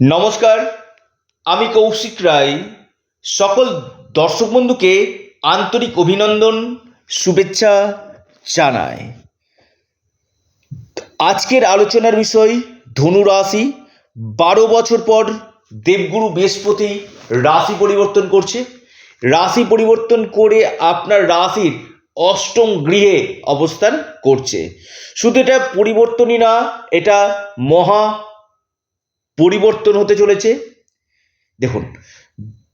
নমস্কার, আমি কৌশিক রায়। সকল দর্শক বন্ধুকে আন্তরিক অভিনন্দন, শুভেচ্ছা জানাই। আজকের আলোচনার বিষয়, ধনু রাশি। বারো বছর পর দেবগুরু বৃহস্পতি রাশি পরিবর্তন করছে। রাশি পরিবর্তন করে আপনার রাশির অষ্টম গৃহে অবস্থান করছে। শুধু এটা পরিবর্তনই না, এটা মহা পরিবর্তন হতে চলেছে। দেখুন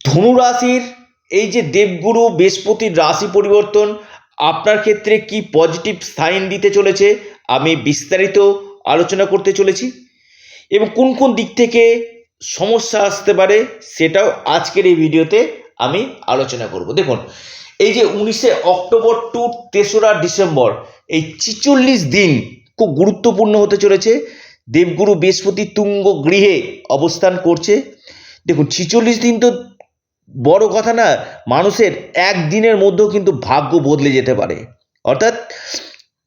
ধনু রাশির এই যে দেবগুরু বৃহস্পতির রাশি পরিবর্তন, আপনার ক্ষেত্রে কি পজিটিভ সাইন দিতে চলেছে? আমি বিস্তারিত আলোচনা করতে চলেছি। এবং কোন কোন দিক থেকে সমস্যা আসতে পারে, সেটাও আজকের এই ভিডিওতে আমি আলোচনা করব। দেখুন, এই যে উনিশে অক্টোবর টু তেসরা ডিসেম্বর, এই ছিচল্লিশ দিন খুব গুরুত্বপূর্ণ হতে চলেছে। দেবগুরু বৃহস্পতি তুঙ্গ গৃহে অবস্থান করছে। দেখুন, ছিচল্লিশ দিন তো বড় কথা না, মানুষের একদিনের মধ্যেও কিন্তু ভাগ্য বদলে যেতে পারে। অর্থাৎ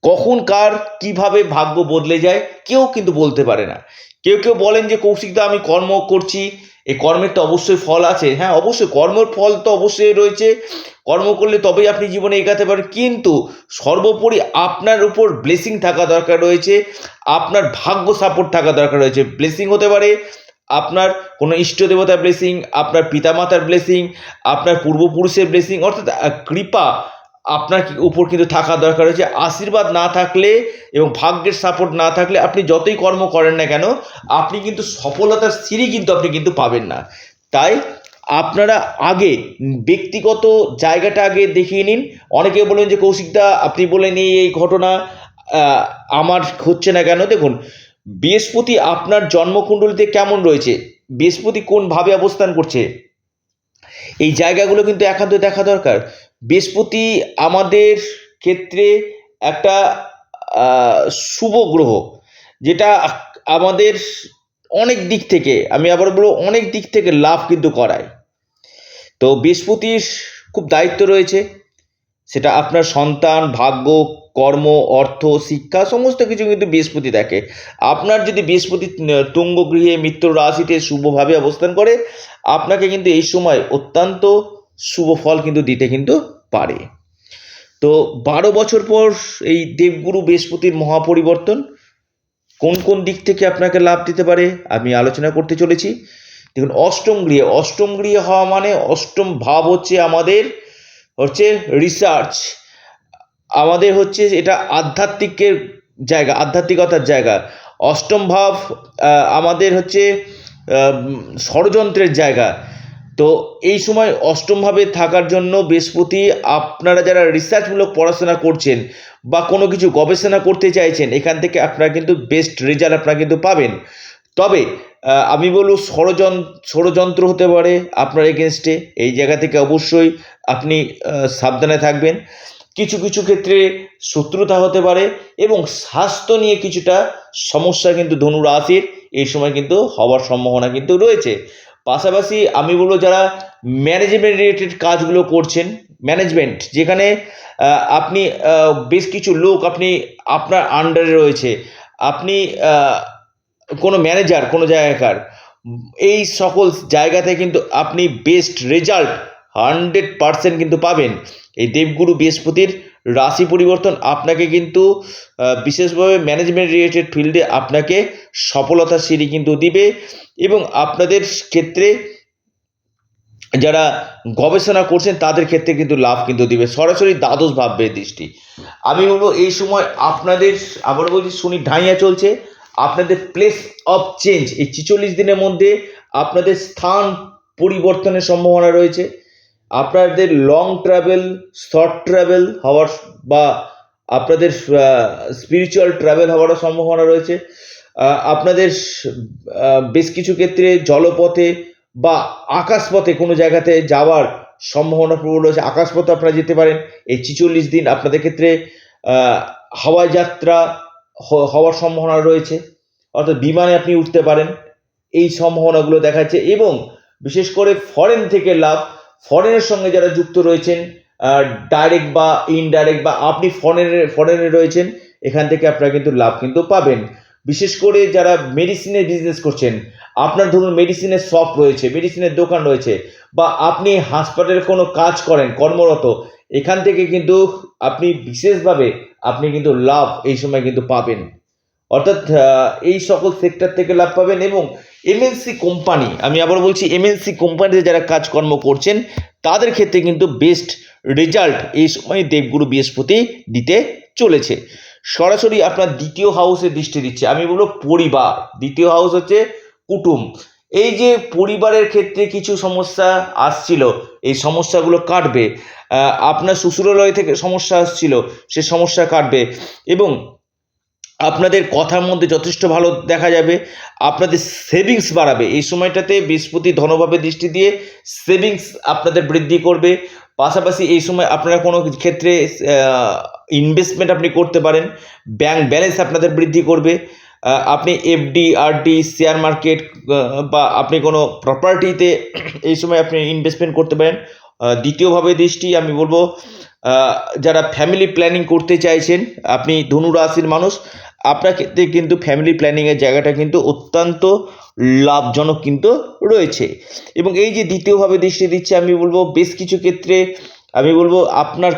কখন কার কীভাবে ভাগ্য বদলে যায়, কেউ কিন্তু বলতে পারে না। কেউ কেউ বলেন যে কৌশিকদা আমি কর্ম করছি। এই কর্মের তো অবশ্যই ফল আছে। হ্যাঁ অবশ্যই কর্মের ফল তো অবশ্যই রয়েছে। কর্ম করলে তবেই আপনি জীবনে এগাতে পারেন কিন্তু সর্বোপরি আপনার উপর ব্লেসিং থাকা দরকার রয়েছে। আপনার ভাগ্য সাপোর্ট থাকা দরকার রয়েছে। ব্লেসিং হতে পারে আপনার কোনো ইষ্ট দেবতার ব্লেসিং আপনার পিতামাতার ব্লেসিং আপনার পূর্বপুরুষের ব্লেসিং অর্থাৎ কৃপা আপনার উপর কিন্তু থাকা দরকার রয়েছে আশীর্বাদ না থাকলে এবং ভাগ্যের সাপোর্ট না থাকলে আপনি যতই কর্ম করেন না কেন, আপনি কিন্তু সফলতার সিঁড়ি কিন্তু আপনি কিন্তু পাবেন না। তাই আপনারা আগে ব্যক্তিগত জায়গাটা আগে দেখিয়ে নিন। অনেকে বলেন যে কৌশিকদা আপনি বলেন এই এই ঘটনা আমার হচ্ছে না কেন? দেখুন, বৃহস্পতি আপনার জন্মকুণ্ডলিতে কেমন রয়েছে? বৃহস্পতি কোনভাবে অবস্থান করছে? এই জায়গাগুলো কিন্তু একান্ত দেখা দরকার। বৃহস্পতি আমাদের ক্ষেত্রে একটা শুভ গ্রহ, যেটা আমাদের অনেক দিক থেকে, আমি আবার বলব অনেক দিক থেকে লাভ কিন্তু করায়। তো বৃহস্পতির খুব দায়িত্ব রয়েছে, সেটা আপনার সন্তান, ভাগ্য, কর্ম, অর্থ, শিক্ষা, সমস্ত কিছু কিন্তু বৃহস্পতি দেখে। আপনার যদি বৃহস্পতি তুঙ্গ গৃহে মিত্র রাশিতে শুভভাবে অবস্থান করে, আপনাকে কিন্তু এই সময় অত্যন্ত শুভ ফল কিন্তু দিতে কিন্তু পারে। তো বারো বছর পর এই দেবগুরু বৃহস্পতির মহাপরিবর্তন, কোন কোন দিক থেকে আপনাকে লাভ দিতে পারে আমি আলোচনা করতে চলেছি। দেখুন, অষ্টম গৃহে অষ্টম গৃহে হওয়া মানে অষ্টম ভাব হচ্ছে আমাদের হচ্ছে রিসার্চ আমাদের হচ্ছে এটা আধ্যাত্মিকের জায়গা, আধ্যাত্মিকতার জায়গা। অষ্টম ভাব আমাদের হচ্ছে ষড়যন্ত্রের জায়গা। তো এই সময় অষ্টমভাবে থাকার জন্য বৃহস্পতি আপনারা যারা রিসার্চমূলক পড়াশোনা করছেন বা কোনো কিছু গবেষণা করতে চাইছেন, এখান থেকে আপনারা কিন্তু বেস্ট রেজাল্ট আপনারা কিন্তু পাবেন। তবে আমি বলব ষড়যন্ত্র ষড়যন্ত্র হতে পারে আপনার এগেনস্টে এই জায়গা থেকে অবশ্যই আপনি সাবধানে থাকবেন। কিছু কিছু ক্ষেত্রে শত্রুতা হতে পারে এবং স্বাস্থ্য নিয়ে কিছুটা সমস্যা কিন্তু ধনু রাশির এই সময় কিন্তু হওয়ার সম্ভাবনা কিন্তু রয়েছে। পাশাপাশি আমি বলব যারা ম্যানেজমেন্ট রিলেটেড কাজগুলো করছেন ম্যানেজমেন্ট যেখানে আপনি বেশ কিছু লোক আপনি আপনার আন্ডারে রয়েছে, আপনি কোনো ম্যানেজার কোনো জায়গাকার, এই সকল জায়গাতে কিন্তু আপনি বেস্ট রেজাল্ট হান্ড্রেড পারসেন্ট কিন্তু পাবেন। এই দেবগুরু বৃহস্পতির রাশি পরিবর্তন আপনাকে কিন্তু বিশেষভাবে ম্যানেজমেন্ট রিলেটেড ফিল্ডে আপনাকে সফলতার সিঁড়ি কিন্তু দিবে এবং আপনাদের ক্ষেত্রে যারা গবেষণা করছেন তাদের ক্ষেত্রে কিন্তু লাভ কিন্তু দিবে। সরাসরি দ্বাদশ ভাববে দৃষ্টি। আমি বলব এই সময় আপনাদের আবার বলছি, শনি ঢাইয়া চলছে। আপনাদের প্লেস অফ চেঞ্জ এই ছিচল্লিশ দিনের মধ্যে আপনাদের স্থান পরিবর্তনের সম্ভাবনা রয়েছে। আপনাদের লং ট্রাভেল শর্ট ট্রাভেল হওয়ার বা আপনাদের স্পিরিচুয়াল ট্রাভেল হওয়ারও সম্ভাবনা রয়েছে। আপনাদের বেশ কিছু ক্ষেত্রে জলপথে বা আকাশপথে কোনো জায়গাতে যাওয়ার সম্ভাবনা প্রবল রয়েছে। আকাশপথে আপনারা যেতে পারেন। এই ছিচল্লিশ দিন আপনাদের ক্ষেত্রে হাওয়াই যাত্রা হওয়ার সম্ভাবনা রয়েছে। অর্থাৎ বিমানে আপনি উঠতে পারেন। এই সম্ভাবনাগুলো দেখাচ্ছে এবং বিশেষ করে ফরেন থেকে লাভ ফরেনের সঙ্গে যারা যুক্ত রয়েছেন ডাইরেক্ট বা ইনডাইরেক্ট বা আপনি ফরেনে ফরেনে রয়েছেন, এখান থেকে আপনারা কিন্তু লাভ কিন্তু পাবেন। বিশেষ করে যারা মেডিসিনের বিজনেস করছেন, আপনার ধরুন মেডিসিনের শপ রয়েছে মেডিসিনের দোকান রয়েছে, বা আপনি হাসপাতালে কোনো কাজ করেন, কর্মরত, এখান থেকে কিন্তু আপনি বিশেষভাবে আপনি কিন্তু লাভ এই সময় কিন্তু পাবেন। অর্থাৎ এই সকল সেক্টর থেকে লাভ পাবেন এবং এমএনসি কোম্পানি আমি আবার বলছি এমএনসি কোম্পানিতে যারা কাজকর্ম করছেন, তাদের ক্ষেত্রে কিন্তু বেস্ট রেজাল্ট এই সময় দেবগুরু বৃহস্পতি দিতে চলেছে। সরাসরি আপনার দ্বিতীয় হাউসে দৃষ্টি দিচ্ছে, আমি বলব পরিবার। দ্বিতীয় হাউস হচ্ছে কুটুম। এই যে পরিবারের ক্ষেত্রে কিছু সমস্যা আসছিল, এই সমস্যাগুলো কাটবে আপনার শ্বশুরালয় থেকে সমস্যা আসছিল, সে সমস্যা কাটবে এবং আপনাদের কথার মধ্যে যথেষ্ট ভালো দেখা যাবে, আপনাদের সেভিংস বাড়াবে। এই সময়টাতে বৃহস্পতি ধনভাবে দৃষ্টি দিয়ে সেভিংস আপনাদের বৃদ্ধি করবে। পাশাপাশি এই সময় আপনারা কোনো ক্ষেত্রে ইনভেস্টমেন্ট আপনি করতে পারেন। ব্যাংক ব্যালেন্স আপনাদের বৃদ্ধি করবে। আপনি এফডি আরডি শেয়ার মার্কেট বা আপনি কোনো প্রপার্টিতে এই সময় আপনি ইনভেস্টমেন্ট করতে পারেন। দ্বিতীয়ভাবে দৃষ্টি আমি বলব যারা ফ্যামিলি প্ল্যানিং করতে চাইছেন, আপনি ধনু রাশির মানুষ আপনার ক্ষেত্রে কিন্তু ফ্যামিলি প্ল্যানিংয়ের জায়গাটা কিন্তু অত্যন্ত লাভজনক কিন্তু রয়েছে। এবং এই যে দ্বিতীয়ভাবে দৃষ্টি দিচ্ছে, আমি বলব বেশ কিছু ক্ষেত্রে, আমি বলব আপনার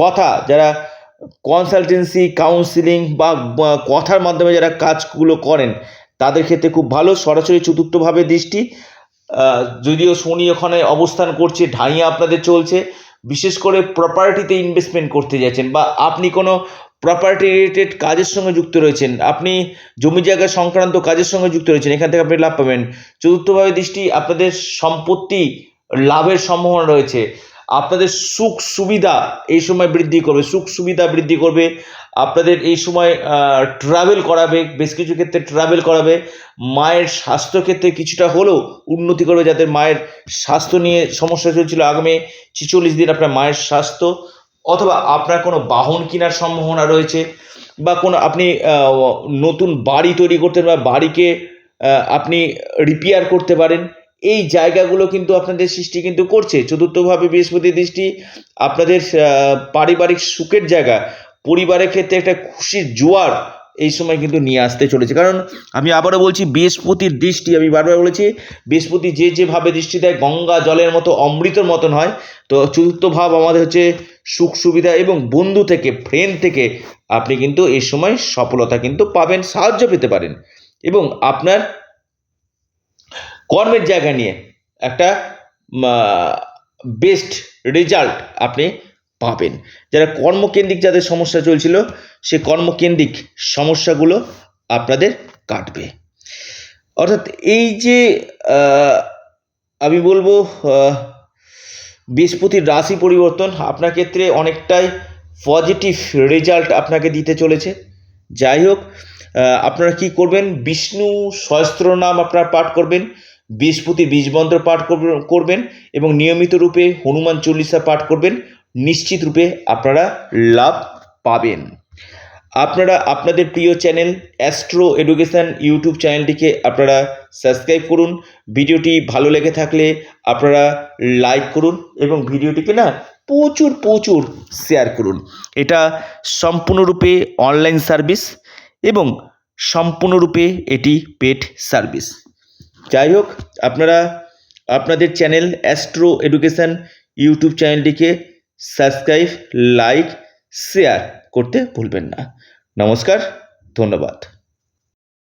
কথা, যারা কনসালটেন্সি কাউন্সিলিং বা কথার মাধ্যমে যারা কাজগুলো করেন, তাদের ক্ষেত্রে খুব ভালো। সরাসরি চতুর্থভাবে দৃষ্টি যদিও শনি ওখানে অবস্থান করছে, ঢাইয়া আপনাদের চলছে বিশেষ করে প্রপার্টিতে ইনভেস্টমেন্ট করতে যাচ্ছেন বা আপনি কোনো প্রপার্টি রিলেটেড কাজের সঙ্গে যুক্ত রয়েছেন, আপনি জমি জায়গা সংক্রান্ত কাজের সঙ্গে যুক্ত রয়েছেন, এখান থেকে আপনি লাভ পাবেন। চতুর্থভাবে দৃষ্টি, আপনাদের সম্পত্তি লাভের সম্ভাবনা রয়েছে। আপনাদের সুখ সুবিধা এই সময় বৃদ্ধি করবে, সুখ সুবিধা বৃদ্ধি করবে, আপনাদের এই সময় ট্রাভেল করাবে, বেশ কিছু ক্ষেত্রে ট্রাভেল করাবে, মায়ের স্বাস্থ্য ক্ষেত্রে কিছুটা হলেও উন্নতি করবে যাদের মায়ের স্বাস্থ্য নিয়ে সমস্যা চলছিল আগামী ছিচল্লিশ দিন আপনার মায়ের স্বাস্থ্য, অথবা আপনার কোনো বাহন কেনার সম্ভাবনা রয়েছে, বা কোনো আপনি নতুন বাড়ি তৈরি করতে বা বাড়িকে আপনি রিপেয়ার করতে পারেন এই জায়গাগুলো কিন্তু আপনাদের সৃষ্টি কিন্তু করছে। চতুর্থভাবে বৃহস্পতি দৃষ্টি আপনাদের পারিবারিক সুখের জায়গা। পরিবারের ক্ষেত্রে একটা খুশির জোয়ার এই সময় কিন্তু নিয়ে আসতে চলেছে। কারণ আমি আবারও বলছি, বৃহস্পতির দৃষ্টি, আমি বারবার বলেছি, বৃহস্পতি যে যেভাবে দৃষ্টি দেয়, গঙ্গা জলের মতো, অমৃতর মতন হয়। তো চতুর্থ ভাব আমাদের হচ্ছে সুখ, সুবিধা এবং বন্ধু থেকে ফ্রেন্ড থেকে আপনি কিন্তু এই সময় সফলতা কিন্তু পাবেন, সাহায্য পেতে পারেন। এবং আপনার কর্মের জায়গা নিয়ে একটা বেস্ট রেজাল্ট আপনি পাবেন। যারা কর্মকেন্দ্রিক যাদের সমস্যা চলছিল, সে কর্মকেন্দ্রিক সমস্যাগুলো আপনাদের কাটবে। অর্থাৎ এই যে আমি বলব বৃহস্পতির রাশি পরিবর্তন আপনার ক্ষেত্রে অনেকটাই পজিটিভ রেজাল্ট আপনাকে দিতে চলেছে। যাই হোক আপনারা কি করবেন? বিষ্ণু সহস্র নাম আপনারা পাঠ করবেন। বৃহস্পতি বীজমন্ত্র পাঠ করবেন- এবং নিয়মিত রূপে হনুমান চল্লিশা পাঠ করবেন। নিশ্চিত রূপে আপনারা লাভ পাবেন। আপনারা, আপনাদের প্রিয় চ্যানেল অ্যাস্ট্রো এডুকেশন ইউটিউব চ্যানেলটিকে আপনারা সাবস্ক্রাইব করুন। ভিডিওটি ভালো লেগে থাকলে আপনারা লাইক করুন এবং ভিডিওটিকে না প্রচুর প্রচুর শেয়ার করুন। এটা সম্পূর্ণরূপে অনলাইন সার্ভিস এবং সম্পূর্ণরূপে এটি পেড সার্ভিস। যাই হোক, আপনারা আপনাদের চ্যানেল অ্যাস্ট্রো এডুকেশান ইউটিউব চ্যানেলটিকে সাবস্ক্রাইব, লাইক, শেয়ার করতে ভুলবেন না। নমস্কার, ধন্যবাদ।